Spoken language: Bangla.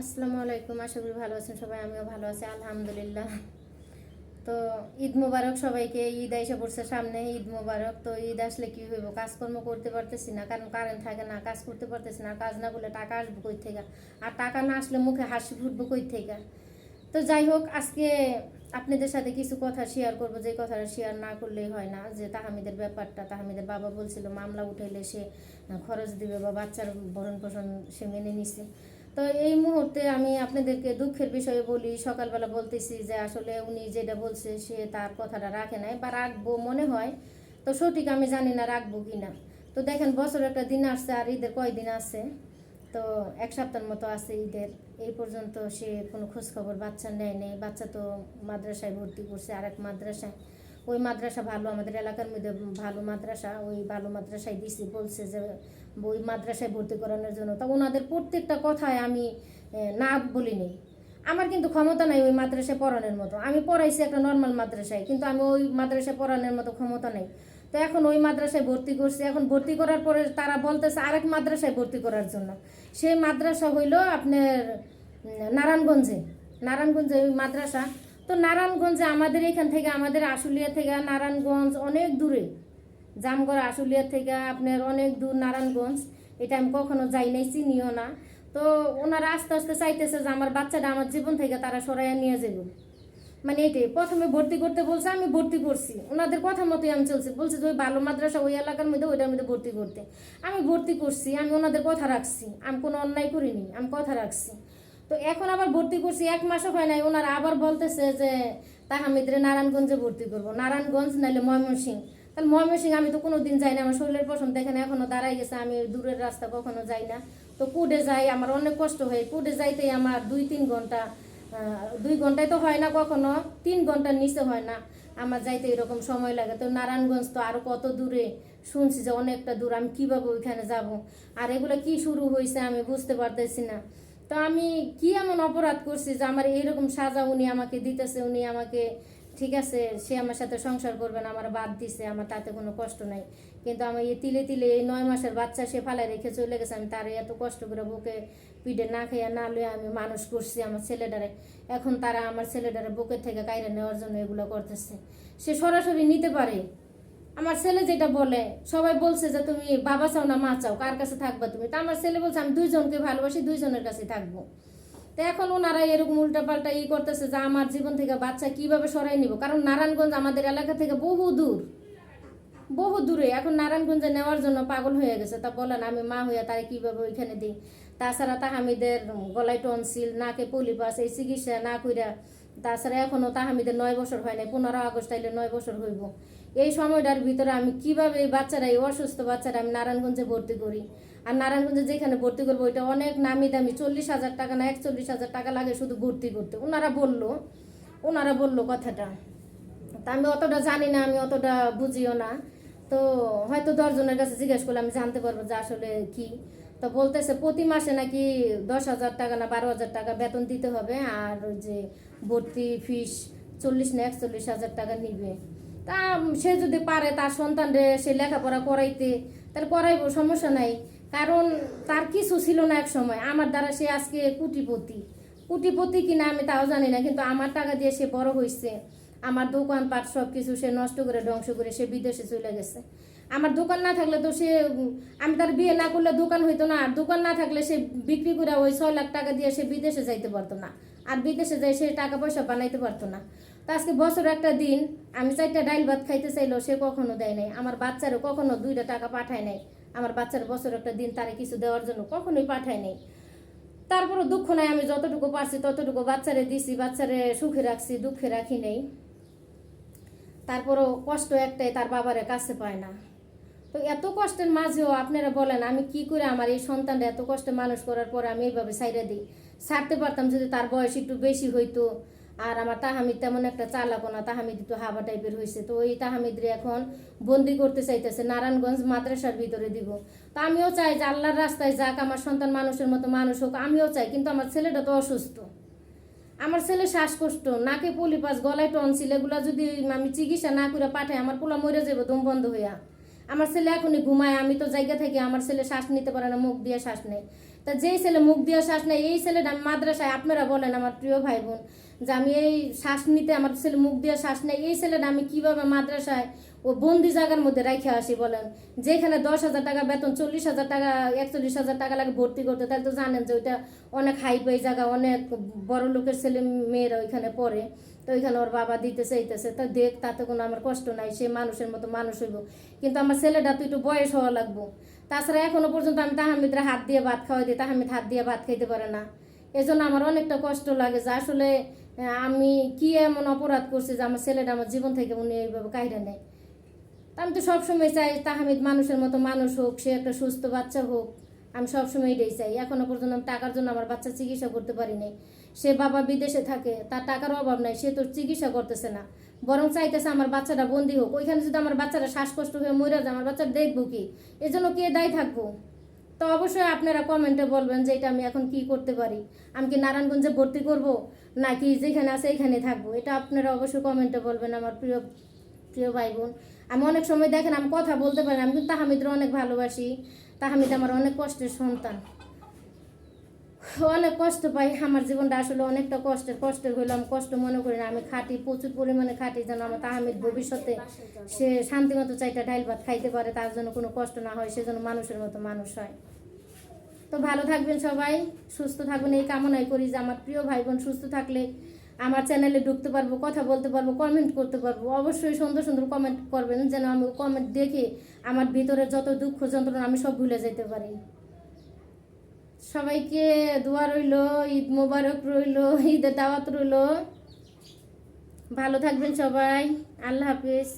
আসসালামু আলাইকুম, আশা করি ভালো আছেন সবাই, আমিও ভালো আছি, আলহামদুলিল্লাহ। তো ঈদ মোবারক সবাইকে, ঈদ এসে পড়ছে সামনে, ঈদ মোবারক। তো ঈদ আসলে কি হইব, কাজকর্ম করতে পারতেছি না, কারণ কারেন্ট থাকে না, কাজ করতে পারতেছি না কাজ না করলে টাকা আসবে কই থেকে? আর টাকা না আসলে মুখে হাসি ফুটবো কই থেকে? তো যাই হোক, আজকে আপনাদের সাথে কিছু কথা শেয়ার করব, যে কথাটা শেয়ার না করলেই হয় না, যে তাহামিদের ব্যাপারটা। তাহামিদের বাবা বলছিল, মামলা উঠাইলে সে খরচ দিবে বা বাচ্চার ভরণ পোষণ সে মেনে নিছে। তো এই মুহূর্তে আমি আপনাদেরকে দুঃখের বিষয়ে বলি, সকালবেলা বলতেছি যে আসলে উনি যেটা বলছে সে তার কথাটা রাখে নাই বা রাখব মনে হয়। তো সঠিক আমি জানি না রাখব কি না তো দেখেন বছর একটা দিন আসছে আর ঈদের কয়দিন আছে? তো এক সপ্তাহের মতো আছে ঈদের। এই পর্যন্ত সে কোনো খোঁজখবর বাচ্চা নেয় নেই। বাচ্চা তো মাদ্রাসায় ভর্তি করছে আর এক মাদ্রাসায়। ওই মাদ্রাসা ভালো, আমাদের এলাকার মধ্যে ভালো মাদ্রাসা, ওই ভালো মাদ্রাসায় দিছি, বলছে যে ওই মাদ্রাসায় ভর্তি করানোর জন্য। তা ওনাদের প্রত্যেকটা কথায় আমি না বলিনি। আমার কিন্তু ক্ষমতা নাই ওই মাদ্রাসায় পড়ানোর মতো। আমি পড়াইছি একটা নর্মাল মাদ্রাসায়, কিন্তু আমি ওই মাদ্রাসায় পড়ানোর মতো ক্ষমতা নেই। তো এখন ওই মাদ্রাসায় ভর্তি করছি, এখন ভর্তি করার পরে তারা বলতেছে আরেক মাদ্রাসায় ভর্তি করার জন্য। সেই মাদ্রাসা হইল আপনার নারায়ণগঞ্জে। নারায়ণগঞ্জে ওই মাদ্রাসা তো নারায়ণগঞ্জে আমাদের এখান থেকে, আমাদের আশুলিয়া থেকে, নারায়ণগঞ্জ অনেক দূরে। জামগড়, আশুলিয়া থেকে আপনার অনেক দূর নারায়ণগঞ্জ। এটা আমি কখনো যাই নাই, চিনিও না। তো ওনারা আস্তে আস্তে চাইতেছে যে আমার বাচ্চাটা আমার জীবন থেকে তারা সরাইয়া নিয়ে যাবে মানে এটাই, প্রথমে ভর্তি করতে বলছে, আমি ভর্তি করছি। ওনাদের কথা মতোই আমি চলছি। বলছে যে ওই ভালো মাদ্রাসা ওই এলাকার মধ্যে, ওইটার মধ্যে ভর্তি করতে। আমি ভর্তি করছি, আমি ওনাদের কথা রাখছি। আমি কোনো অন্যায় করিনি, আমি কথা রাখছি। তো এখন আবার ভর্তি করছি, এক মাসও হয় নাই। ওনারা আবার বলতেছে যে তাহামিদরে নারায়ণগঞ্জে ভর্তি করব। নারায়ণগঞ্জ নাইলে ময়মনসিং তাহলে ময়মনসিং আমি তো কোনো দিন যাই না আমার শরীরের দেখেন, এখনও দাঁড়াই গেছে, আমি দূরের রাস্তা কখনো যাই না। তো কুডে যাই, আমার অনেক কষ্ট হয়। কুডে যাইতেই আমার দুই, তিন ঘণ্টা দুই ঘন্টায় তো হয় না কখনো, তিন ঘণ্টার নিচে হয় না। আমার যাইতে এরকম সময় লাগে। তো নারায়ণগঞ্জ তো আরও কত দূরে? শুনছি যে অনেকটা দূর, আমি কীভাবে ওইখানে যাব? আর এগুলো কি শুরু হয়েছে আমি বুঝতে পারতেছি না। তো আমি কি এমন অপরাধ করছি যে আমার এইরকম সাজা উনি আমাকে দিতেছে, উনি আমাকে, ঠিক আছে, সে আমার সাথে সংসার করবে না, আমার বাদ দিছে, আমার তাতে কোনো কষ্ট নাই। কিন্তু আমার এই তিলে তিলে এই নয় মাসের বাচ্চা সে ফালায় রেখে চলে গেছে, আমি তারে এত কষ্ট করে বুকে পিঠে না খাইয়া না লইয়া আমি মানুষ করছি আমার ছেলেটারে। এখন তারা আমার ছেলেটারে বুকের থেকে কাইরে নেওয়ার জন্য এগুলো করতেছে। সে সরাসরি নিতে পারে আমার ছেলে যেটা বলে, সবাই বলছে যে তুমি বাবা চাও না, মা চাও, কার কাছে থাকবা তুমি? তা আমার ছেলে বলছে, আমি দুইজনকে ভালোবাসি, দুইজনের কাছে থাকব। তো এখন ওনারা এরকম উল্টাপাল্টা ই করতেছে যে আমার জীবন থেকে বাচ্চা কীভাবে সরাই নিব? কারণ নারায়ণগঞ্জ আমাদের এলাকা থেকে বহু দূর, বহু দূরে। এখন নারায়ণগঞ্জে নেওয়ার জন্য পাগল হয়ে গেছে। তা বলেন, আমি মা হইয়া তারে কীভাবে ওইখানে দিই? তাছাড়া তাহামিদের গলায় টনসিল, নাকে পলিপাস, এই চিকিৎসা না কইরা তাছাড়া এখনও তাহামিদের নয় বছর হয় নাই, পনেরো আগস্ট আইলে নয় বছর হইব। এই সময়টার ভিতরে আমি কীভাবে এই বাচ্চারা, এই অসুস্থ বাচ্চারা আমি নারায়ণগঞ্জে ভর্তি করি? আর নারায়ণগঞ্জে যেখানে ভর্তি করব, ওইটা অনেক নামি দামি, চল্লিশ হাজার টাকা না একচল্লিশ হাজার টাকা লাগে শুধু ভর্তি করতে। ওনারা বলল ওনারা বলল কথাটা। তা আমি অতটা জানি না, আমি অতটা বুঝিও না। তো হয়তো দশজনের কাছে জিজ্ঞেস করলে আমি জানতে পারব যে আসলে কি। তো বলতেছে প্রতি মাসে নাকি দশ হাজার টাকা না বারো হাজার টাকা বেতন দিতে হবে, আর যে ভর্তি ফিস চল্লিশ না একচল্লিশ হাজার টাকা নিবে। তা সে যদি পারে তার সন্তানরে সে লেখাপড়া করাইতে, তাহলে করাইবো, সমস্যা নাই। কারণ তার কিছু ছিল না এক সময়। আমার দ্বারা সে আজকে কুটিপতি। কুটিপতি কিনা আমি তাও জানি না, কিন্তু আমার টাকা দিয়ে সে বড় হয়েছে আমার দোকান পাট সব কিছু সে নষ্ট করে ধ্বংস করে সে বিদেশে চলে গেছে। আমার দোকান না থাকলে তো সে, আমি তার বিয়ে না করলে দোকান হইতো না। আর দোকান না থাকলে সে বিক্রি করে ওই ছয় লাখ টাকা দিয়ে সে বিদেশে যাইতে পারতো না। আর বিদেশে যাই সে টাকা পয়সা বানাইতে পারতো না। তো আজকে বছর একটা দিন আমি চারটা ডাইল ভাত খাইতে চাইলো সে কখনো দেয় নাই। আমার বাচ্চারও কখনো দুইটা টাকা পাঠায় নাই। আমার বাচ্চার বছর একটা দিন তারে কিছু দেওয়ার জন্য কখনোই পাঠায় নাই। তারপরও দুঃখ নাই আমি যতটুকু পারছি ততটুকু বাচ্চারে দিছি, বাচ্চারে সুখে রাখছি, দুঃখে রাখি নেই। তারপরও কষ্ট একটাই তার বাবারে কাছে পায় না। তো এত কষ্টের মাঝেও আপনারা বলেন, আমি কি করে আমার এই সন্তানটা এত কষ্টে মানুষ করার পরে আমি এইভাবে সাইডে দিই? ছাড়তে পারতাম যদি তার বয়স একটু বেশি হইতো, আর আমার তাহামিদ তেমন একটা চালাকো না, তাহামিদ একটু হাবা টাইপের হয়েছে তো ওই তাহামিদরে এখন বন্দি করতে চাইতেছে, নারায়ণগঞ্জ মাদ্রাসার ভিতরে দিব। তো আমিও চাই যে আল্লাহর রাস্তায় যাক, আমার সন্তান মানুষের মতো মানুষ হোক, আমিও চাই, কিন্তু আমার ছেলেটা তো অসুস্থ। আমার ছেলে শ্বাসকষ্ট, নাকে পলিপাস, গলায় টনসিল, এগুলা যদি আমি চিকিৎসা না করে পাঠাই, আমার পোলা মরে যাব দম বন্ধ হইয়া। আমার ছেলে এখনই ঘুমায়, আমি তো জায়গা থেকে আমার ছেলে শ্বাস নিতে পারে না, মুখ দিয়ে শ্বাস নেয় তা যেই ছেলে মুখ দিয়ে শ্বাস নেয়, এই ছেলেটা মাদ্রাসায়, আপনারা বলেন আমার প্রিয় ভাই বোন যে আমি এই শ্বাস নিতে আমার ছেলে মুখ দিয়ে শ্বাস নেয়, এই ছেলেটা আমি কীভাবে মাদ্রাসায় ও বন্দি জায়গার মধ্যে রাখে আসি বলেন? যেখানে দশ হাজার টাকা বেতন, চল্লিশ হাজার টাকা, একচল্লিশ হাজার টাকা লাগে ভর্তি করতে, তাহলে তো জানেন যে ওইটা অনেক হাই পাই জায়গা, অনেক বড় লোকের ছেলে মেয়েরা ওইখানে পড়ে, তো ওইখানে ওর বাবা দিতে চাইতেছে তা দেখ, তাতে কোনো আমার কষ্ট নাই, সে মানুষের মতো মানুষ হইব। কিন্তু আমার ছেলেটা তো একটু বয়স হওয়া লাগবো। তাছাড়া এখনও পর্যন্ত আমি তাহামিদরা হাত দিয়ে ভাত খাওয়াই দিই, তাহামিদ হাত দিয়ে ভাত খাইতে পারে না। এজন্য আমার অনেকটা কষ্ট লাগে যে আসলে আমি কি এমন অপরাধ করছি যে আমার ছেলেটা আমার জীবন থেকে উনি এইভাবে কাহিরে নেয়। আমি তো সবসময় চাই তাহামিদ মানুষের মতো মানুষ হোক, সে একটা সুস্থ বাচ্চা হোক। আমি সবসময় এটাই চাই। এখনও পর্যন্ত আমি টাকার জন্য আমার বাচ্চা চিকিৎসা করতে পারিনি। সে বাবা বিদেশে থাকে, তার টাকার অভাব নাই, সে তো চিকিৎসা করতেছে না। বরং চাইতেছে আমার বাচ্চাটা বন্দি হোক। ওইখানে যদি আমার বাচ্চাটা শ্বাসকষ্ট হয়ে মরে যায়, আমার বাচ্চা দেখব কি? এজন্য কে দায়ী থাকব? তো অবশ্যই আপনারা কমেন্টে বলবেন যে এটা আমি এখন কি করতে পারি? আমি কি নারায়ণগঞ্জে ভর্তি করব? নাকি যেখানে আছে এখানে থাকব? এটা আপনারা অবশ্যই কমেন্টে বলবেন আমার প্রিয় প্রিয় ভাই বোন আমি অনেক সময় দেখেন আমি কথা বলতে পারি। আমি কিন্তু তাহামিদরা অনেক ভালোবাসি। তাহামিদ আমার অনেক কষ্টের সন্তান। অনেক কষ্ট পাই, আমার জীবনটা আসলে অনেকটা কষ্টের কষ্টের হইলাম, কষ্ট মনে করি না, আমি খাটি, প্রচুর পরিমাণে খাটি যেন আমার তাহামিদ ভবিষ্যতে সে শান্তিমতো চাইটা ডাইল ভাত খাইতে পারে, তার জন্য কোনো কষ্ট না হয় সেজন্য মানুষের মতো মানুষ হয়। তো ভালো থাকবেন সবাই, সুস্থ থাকবেন এই কামনাই করি যে আমার প্রিয় ভাই বোন সুস্থ থাকলে আমার চ্যানেলে ঢুকতে পারব, কথা বলতে পারব কমেন্ট করতে পারব, অবশ্যই সুন্দর সুন্দর কমেন্ট করবেন, যেন আমি কমেন্ট দেখে আমার ভিতরে যত দুঃখ যন্ত্রণা আমি সব ভুলে যেতে পারি। সবাইকে দোয়া রইল ঈদ মোবারক রইল ঈদের দাওয়াত রইল। ভালো থাকবেন সবাই আল্লাহ হাফিজ।